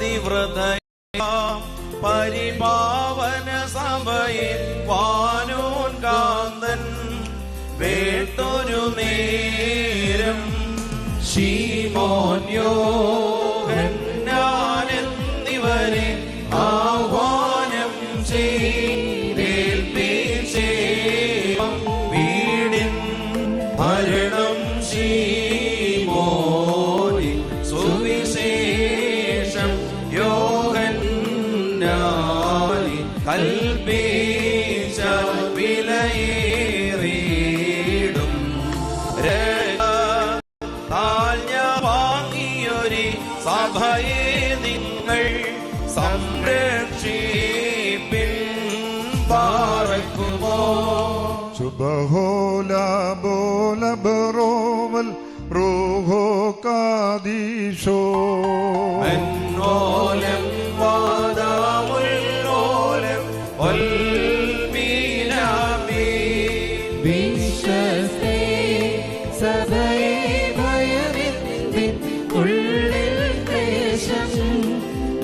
അതിവ്രത പരിപാവന സഭയിൽ വാനോൻ കാന്തൻ വേട്ടൊരു നേരം ശീമോന്യോ ശീമോന്യോഹന്നാനെന്നിവരെ ആഹ്വാനം ചെയ്തേൽപ്പിച്ചേവം താഴ്ഞ്ഞ വാങ്ങിയൊരി സഭയെ നിങ്ങൾ സംരക്ഷിപ്പിൻ പാറക്കുമോ? സുബഹോല ബോല ബറോവൽ റൂഹോ കാദീശോ എന്നോലം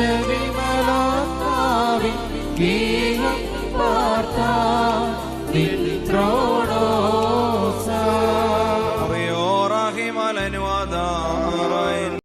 അജവിമലാത്മാവിൻ ഗീഹം പാർത്താ നിത്രോണോസാ അറിയോറാഹിമലനുവാദാറായ